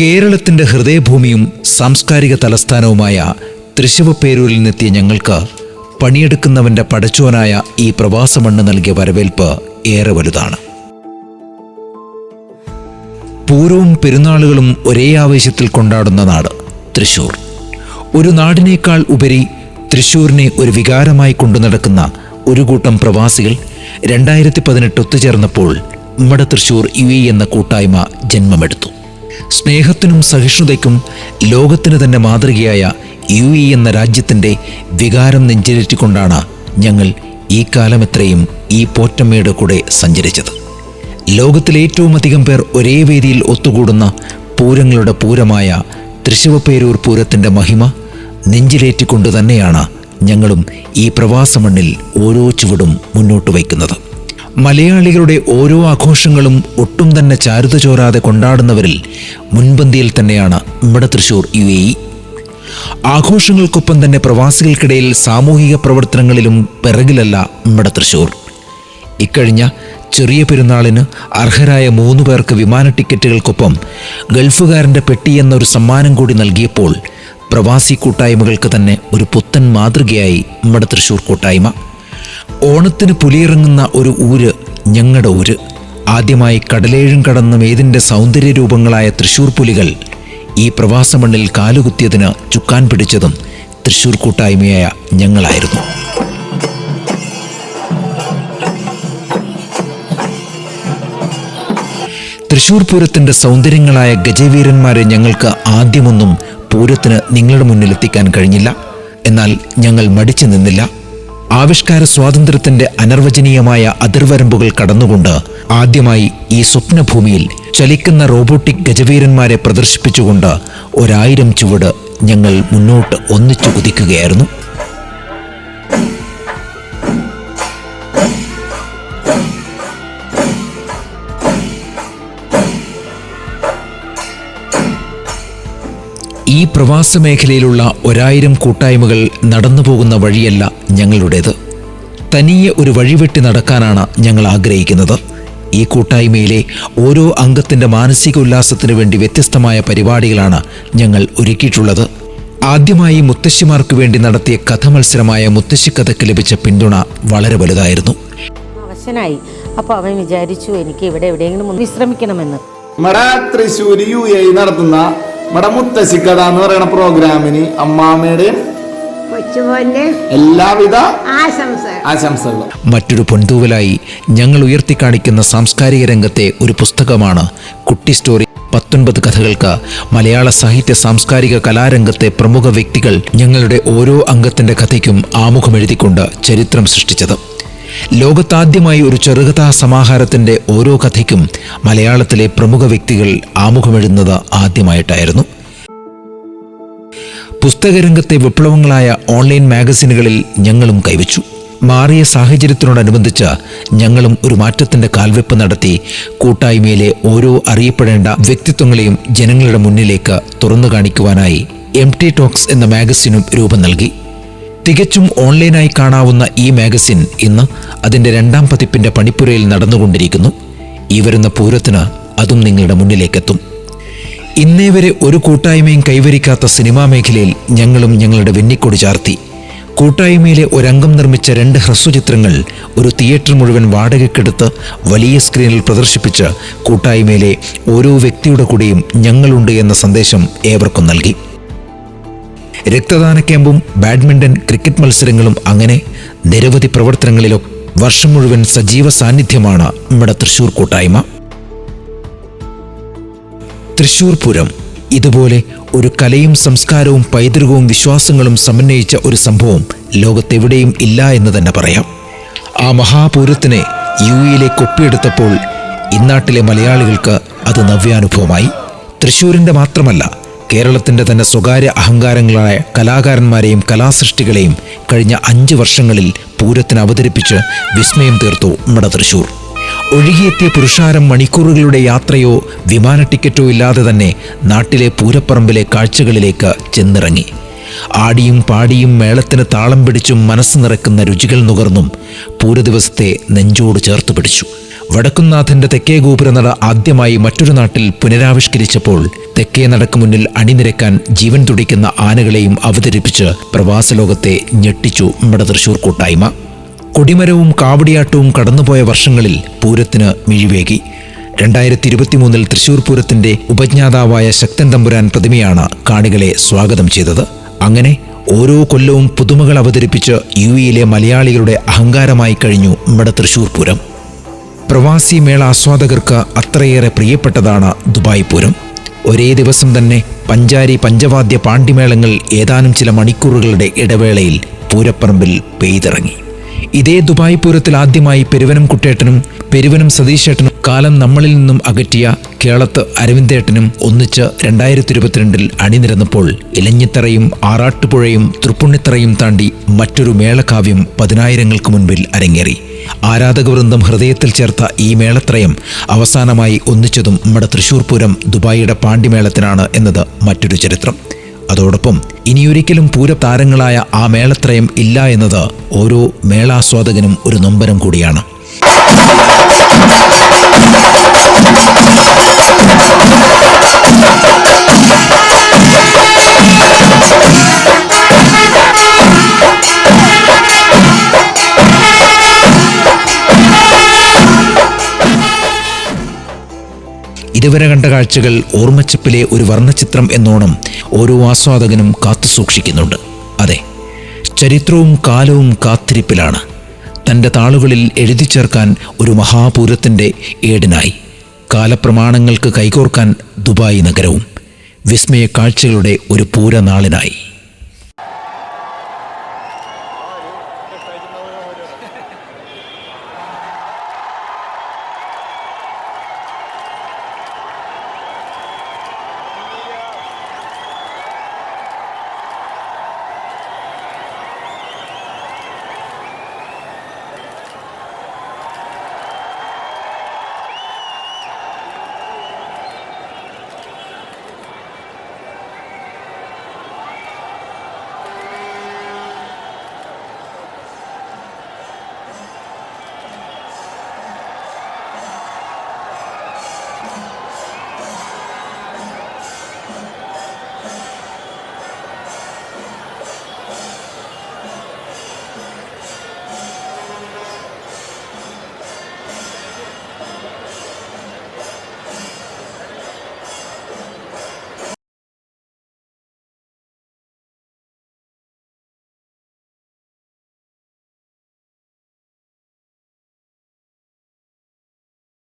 കേരളത്തിന്റെ ഹൃദയഭൂമിയും സാംസ്കാരിക തലസ്ഥാനവുമായ തൃശിവപ്പേരൂരിൽ നിന്നെത്തിയ ഞങ്ങൾക്ക് പണിയെടുക്കുന്നവന്റെ പടച്ചോനായ ഈ പ്രവാസമണ്ണ് നൽകിയ വരവേൽപ്പ് ഏറെ വലുതാണ്. പൂരവും പെരുന്നാളുകളും ഒരേ ആവേശത്തിൽ കൊണ്ടാടുന്ന നാട് തൃശൂർ ഒരു നാടിനേക്കാൾ ഉപരി തൃശൂരിനെ ഒരു വികാരമായി കൊണ്ടു നടക്കുന്ന ഒരു കൂട്ടം പ്രവാസികൾ രണ്ടായിരത്തി പതിനെട്ട് ഒത്തുചേർന്നപ്പോൾ നമ്മുടെ തൃശൂർ യു എന്ന കൂട്ടായ്മ ജന്മമെടുത്തു. സ്നേഹത്തിനും സഹിഷ്ണുതയ്ക്കും ലോകത്തിന് തന്നെ മാതൃകയായ യു എ എന്ന രാജ്യത്തിന്റെ വികാരം നെഞ്ചിലേറ്റിക്കൊണ്ടാണ് ഞങ്ങൾ ഈ കാലമെത്രയും ഈ പോറ്റമ്മയുടെ കൂടെ സഞ്ചരിച്ചത്. ലോകത്തിലെ ഏറ്റവും അധികം പേർ ഒരേ വേദിയിൽ ഒത്തുകൂടുന്ന പൂരങ്ങളുടെ പൂരമായ തൃശിവപ്പേരൂർ പൂരത്തിന്റെ മഹിമ നെഞ്ചിലേറ്റിക്കൊണ്ട് തന്നെയാണ് ഞങ്ങളും ഈ പ്രവാസമണ്ണിൽ ഓരോ ചുവടും മുന്നോട്ട് വയ്ക്കുന്നത്. മലയാളികളുടെ ഓരോ ആഘോഷങ്ങളും ഒട്ടും തന്നെ ചാരുത ചോരാതെ കൊണ്ടാടുന്നവരിൽ മുൻപന്തിയിൽ തന്നെയാണ് ഇവിടെ തൃശൂർ യു എ ആഘോഷങ്ങൾക്കൊപ്പം തന്നെ പ്രവാസികൾക്കിടയിൽ സാമൂഹിക പ്രവർത്തനങ്ങളിലും പിറകിലല്ല ഇവിടെ തൃശൂർ. ഇക്കഴിഞ്ഞ ചെറിയ പെരുന്നാളിന് അർഹരായ മൂന്ന് പേർക്ക് വിമാന ടിക്കറ്റുകൾക്കൊപ്പം ഗൾഫുകാരന്റെ പെട്ടി എന്നൊരു സമ്മാനം കൂടി നൽകിയപ്പോൾ പ്രവാസി കൂട്ടായ്മകൾക്ക് തന്നെ ഒരു പുത്തൻ മാതൃകയായി നമ്മുടെ തൃശൂർ കൂട്ടായ്മ. ഓണത്തിന് പുലിയിറങ്ങുന്ന ഒരു ഊര് ഞങ്ങളുടെ ഊര്. ആദ്യമായി കടലേഴും കടന്ന മേതിന്റെ സൗന്ദര്യ രൂപങ്ങളായ തൃശൂർ പുലികൾ ഈ പ്രവാസമണ്ണിൽ കാലുകുത്തിയതിന് ചുക്കാൻ പിടിച്ചതും തൃശൂർ കൂട്ടായ്മയായ ഞങ്ങളായിരുന്നു. തൃശൂർ പൂരത്തിന്റെ സൗന്ദര്യങ്ങളായ ഗജവീരന്മാരെ ഞങ്ങൾക്ക് ആദ്യമൊന്നും പൂരത്തിന് നിങ്ങളുടെ മുന്നിലെത്തിക്കാൻ കഴിഞ്ഞില്ല. എന്നാൽ ഞങ്ങൾ മടിച്ചു നിന്നില്ല. ആവിഷ്കാര സ്വാതന്ത്ര്യത്തിന്റെ അനർവചനീയമായ അതിർവരമ്പുകൾ കടന്നുകൊണ്ട് ആദ്യമായി ഈ സ്വപ്നഭൂമിയിൽ ചലിക്കുന്ന റോബോട്ടിക് ഗജവീരന്മാരെ പ്രദർശിപ്പിച്ചുകൊണ്ട് ഒരായിരം ചുവട് ഞങ്ങൾ മുന്നോട്ട് ഒന്നിച്ചു കുതിക്കുകയായിരുന്നു. ഈ പ്രവാസ മേഖലയിലുള്ള ഒരായിരം കൂട്ടായ്മകൾ നടന്നു പോകുന്ന വഴിയല്ല ഞങ്ങളുടേത്. തനിയെ ഒരു വഴിവെട്ടി നടക്കാനാണ് ഞങ്ങൾ ആഗ്രഹിക്കുന്നത്. ഈ കൂട്ടായ്മയിലെ ഓരോ അംഗത്തിന്റെ മാനസിക ഉല്ലാസത്തിന് വേണ്ടി വ്യത്യസ്തമായ പരിപാടികളാണ് ഞങ്ങൾ ഒരുക്കിയിട്ടുള്ളത്. ആദ്യമായി മുത്തശ്ശിമാർക്ക് വേണ്ടി നടത്തിയ കഥ മത്സരമായ മുത്തശ്ശിക്കഥയ്ക്ക് ലഭിച്ച പിന്തുണ വളരെ വലുതായിരുന്നു. അവശനായി. അപ്പോൾ അവൻ വിചാരിച്ചു എനിക്ക് ഇവിടെ എവിടെയെങ്കിലും വിശ്രമിക്കണമെന്ന്. തൃശ്ശൂർ യു എ നടത്തുന്ന നമ്മുടെ മുത്തശ്ശിക്കഥ എന്ന് പറയുന്ന പ്രോഗ്രാമിന് അമ്മാമ്മയുടെയും എല്ലാവിധ ആശംസ ആശംസകളും. മറ്റൊരു പൊൻതൂവലായി ഞങ്ങൾ ഉയർത്തിക്കാണിക്കുന്ന സാംസ്കാരിക രംഗത്തെ ഒരു പുസ്തകമാണ് കുട്ടി സ്റ്റോറി പത്തൊൻപത് കഥകൾക്ക്. മലയാള സാഹിത്യ സാംസ്കാരിക കലാരംഗത്തെ പ്രമുഖ വ്യക്തികൾ ഞങ്ങളുടെ ഓരോ അംഗത്തിന്റെ കഥയ്ക്കും ആമുഖമെഴുതിക്കൊണ്ട് ചരിത്രം സൃഷ്ടിച്ചത്. ലോകത്താദ്യമായി ഒരു ചെറുകഥാ സമാഹാരത്തിന്റെ ഓരോ കഥയ്ക്കും മലയാളത്തിലെ പ്രമുഖ വ്യക്തികൾ ആമുഖമെഴുതുന്നത് ആദ്യമായിട്ടായിരുന്നു. പുസ്തകരംഗത്തെ വിപ്ലവങ്ങളായ ഓൺലൈൻ മാഗസിനുകളിൽ ഞങ്ങളും കൈവച്ചു. മാറിയ സാഹചര്യത്തിനോടനുബന്ധിച്ച് ഞങ്ങളും ഒരു മാറ്റത്തിന്റെ കാൽവെപ്പ് നടത്തി കൂട്ടായ്മയിലെ ഓരോ അറിയപ്പെടേണ്ട വ്യക്തിത്വങ്ങളെയും ജനങ്ങളുടെ മുന്നിലേക്ക് തുറന്നു കാണിക്കുവാനായി എം ടി ടോക്സ് എന്ന മാഗസിനും രൂപം നൽകി. തികച്ചും ഓൺലൈനായി കാണാവുന്ന ഈ മാഗസിൻ ഇന്ന് അതിന്റെ രണ്ടാം പതിപ്പിന്റെ പണിപ്പുരയിൽ നടന്നുകൊണ്ടിരിക്കുന്നു. ഈ വരുന്ന പൂരത്തിന് അതും നിങ്ങളുടെ മുന്നിലേക്കെത്തും. ഇന്നേ വരെ ഒരു കൂട്ടായ്മയും കൈവരിക്കാത്ത സിനിമാ മേഖലയിൽ ഞങ്ങളും ഞങ്ങളുടെ വെന്നിക്കൊടി ചാർത്തി. കൂട്ടായ്മയിലെ ഒരംഗം നിർമ്മിച്ച രണ്ട് ഹ്രസ്വചിത്രങ്ങൾ ഒരു തിയേറ്റർ മുഴുവൻ വാടകയ്ക്കെടുത്ത് വലിയ സ്ക്രീനിൽ പ്രദർശിപ്പിച്ച് കൂട്ടായ്മയിലെ ഓരോ വ്യക്തിയുടെ കൂടെയും ഞങ്ങളുണ്ട് എന്ന സന്ദേശം ഏവർക്കും നൽകി. രക്തദാന ക്യാമ്പും ബാഡ്മിന്റൺ ക്രിക്കറ്റ് മത്സരങ്ങളും അങ്ങനെ നിരവധി പ്രവർത്തനങ്ങളിലും വർഷം മുഴുവൻ സജീവ സാന്നിധ്യമാണ് നമ്മുടെ തൃശൂർ കൂട്ടായ്മ. തൃശൂർ പൂരം. ഇതുപോലെ ഒരു കലയും സംസ്കാരവും പൈതൃകവും വിശ്വാസങ്ങളും സമന്വയിച്ച ഒരു സംഭവം ലോകത്തെവിടെയും ഇല്ല എന്ന് തന്നെ പറയാം. ആ മഹാപൂരത്തിനെ യു എയിലെ കൊപ്പിയെടുത്തപ്പോൾ ഇന്നാട്ടിലെ മലയാളികൾക്ക് അത് നവ്യാനുഭവമായി. തൃശൂരിന്റെ മാത്രമല്ല കേരളത്തിന്റെ തന്നെ സ്വകാര്യ അഹങ്കാരങ്ങളായ കലാകാരന്മാരെയും കലാസൃഷ്ടികളെയും കഴിഞ്ഞ അഞ്ച് വർഷങ്ങളിൽ പൂരത്തിന് അവതരിപ്പിച്ച് വിസ്മയം തീർത്തു നമ്മുടെ തൃശൂർ. ഒഴുകിയെത്തിയ പുരുഷാരം മണിക്കൂറുകളുടെ യാത്രയോ വിമാന ടിക്കറ്റോ ഇല്ലാതെ തന്നെ നാട്ടിലെ പൂരപ്പറമ്പിലെ കാഴ്ചകളിലേക്ക് ചെന്നിറങ്ങി. ആടിയും പാടിയും മേളത്തിന് താളം പിടിച്ചും മനസ്സ് നിറക്കുന്ന രുചികൾ നുകർന്നും പൂരദിവസത്തെ നെഞ്ചോട് ചേർത്ത് പിടിച്ചു. വടക്കുംനാഥന്റെ തെക്കേ ഗോപുരനട ആദ്യമായി മറ്റൊരു നാട്ടിൽ പുനരാവിഷ്കരിച്ചപ്പോൾ തെക്കേ നടക്ക് മുന്നിൽ അണിനിരക്കാൻ ജീവൻ തുടിക്കുന്ന ആനകളെയും അവതരിപ്പിച്ച് പ്രവാസലോകത്തെ ഞെട്ടിച്ചു നമ്മുടെ തൃശൂർ കൂട്ടായ്മ. കൊടിമരവും കാവടിയാട്ടവും കടന്നുപോയ വർഷങ്ങളിൽ പൂരത്തിന് മിഴിവേകി. രണ്ടായിരത്തി ഇരുപത്തിമൂന്നിൽ തൃശൂർ പൂരത്തിന്റെ ഉപജ്ഞാതാവായ ശക്തൻ തമ്പുരാൻ പ്രതിമയാണ് കാണികളെ സ്വാഗതം ചെയ്തത്. അങ്ങനെ ഓരോ കൊല്ലവും പുതുമകൾ അവതരിപ്പിച്ച് യു എയിലെ മലയാളികളുടെ അഹങ്കാരമായി കഴിഞ്ഞു നമ്മുടെ തൃശൂർ പൂരം. പ്രവാസി മേള ആസ്വാദകർക്ക് അത്രയേറെ പ്രിയപ്പെട്ടതാണ് ദുബായ് പൂരം. ഒരേ ദിവസം തന്നെ പഞ്ചാരി പഞ്ചവാദ്യ പാണ്ഡിമേളങ്ങൾ ഏതാനും ചില മണിക്കൂറുകളുടെ ഇടവേളയിൽ പൂരപ്പറമ്പിൽ പെയ്തിറങ്ങി. ഇതേ ദുബായ് പൂരത്തിൽ ആദ്യമായി പെരുവനം കുട്ടേട്ടനും പെരുവനം സതീശേട്ടനും കാലം നമ്മളിൽ നിന്നും അകറ്റിയ കേളത്ത് അരവിന്ദേട്ടനും ഒന്നിച്ച് രണ്ടായിരത്തി ഇരുപത്തിരണ്ടിൽ അണിനിരന്നപ്പോൾ ഇലഞ്ഞിത്തറയും ആറാട്ടുപുഴയും തൃപ്പുണ്ണിത്തറയും താണ്ടി മറ്റൊരു മേളകാവ്യം പതിനായിരങ്ങൾക്ക് മുൻപിൽ അരങ്ങേറി. ആരാധകവൃന്ദം ഹൃദയത്തിൽ ചേർത്ത ഈ മേളത്രയം അവസാനമായി ഒന്നിച്ചതും നമ്മുടെ തൃശൂർ പൂരം ദുബായിയുടെ പാണ്ഡിമേളത്തിനാണ് എന്നത് മറ്റൊരു ചരിത്രം. അതോടൊപ്പം ഇനിയൊരിക്കലും പൂരതാരങ്ങളായ ആ മേളത്രയം ഇല്ല എന്നത് ഓരോ മേളാസ്വാദകനും ഒരു നൊമ്പരം കൂടിയാണ്. ഇതുവരെ കണ്ട കാഴ്ചകൾ ഓർമ്മച്ചപ്പിലെ ഒരു വർണചിത്രം എന്നോണം ഓരോ ആസ്വാദകനും കാത്തു സൂക്ഷിക്കുന്നുണ്ട്. അതെ ചരിത്രവും കാലവും കാത്തിരിപ്പിലാണ്. തന്റെ താളുകളിൽ എഴുതി ചേർക്കാൻ ഒരു മഹാപൂരത്തിന്റെ ഏടിനായി. കാലപ്രമാണങ്ങൾക്ക് കൈകോർക്കാൻ ദുബായ് നഗരവും വിസ്മയ കാഴ്ചകളുടെ ഒരു പൂരനാളിനായി.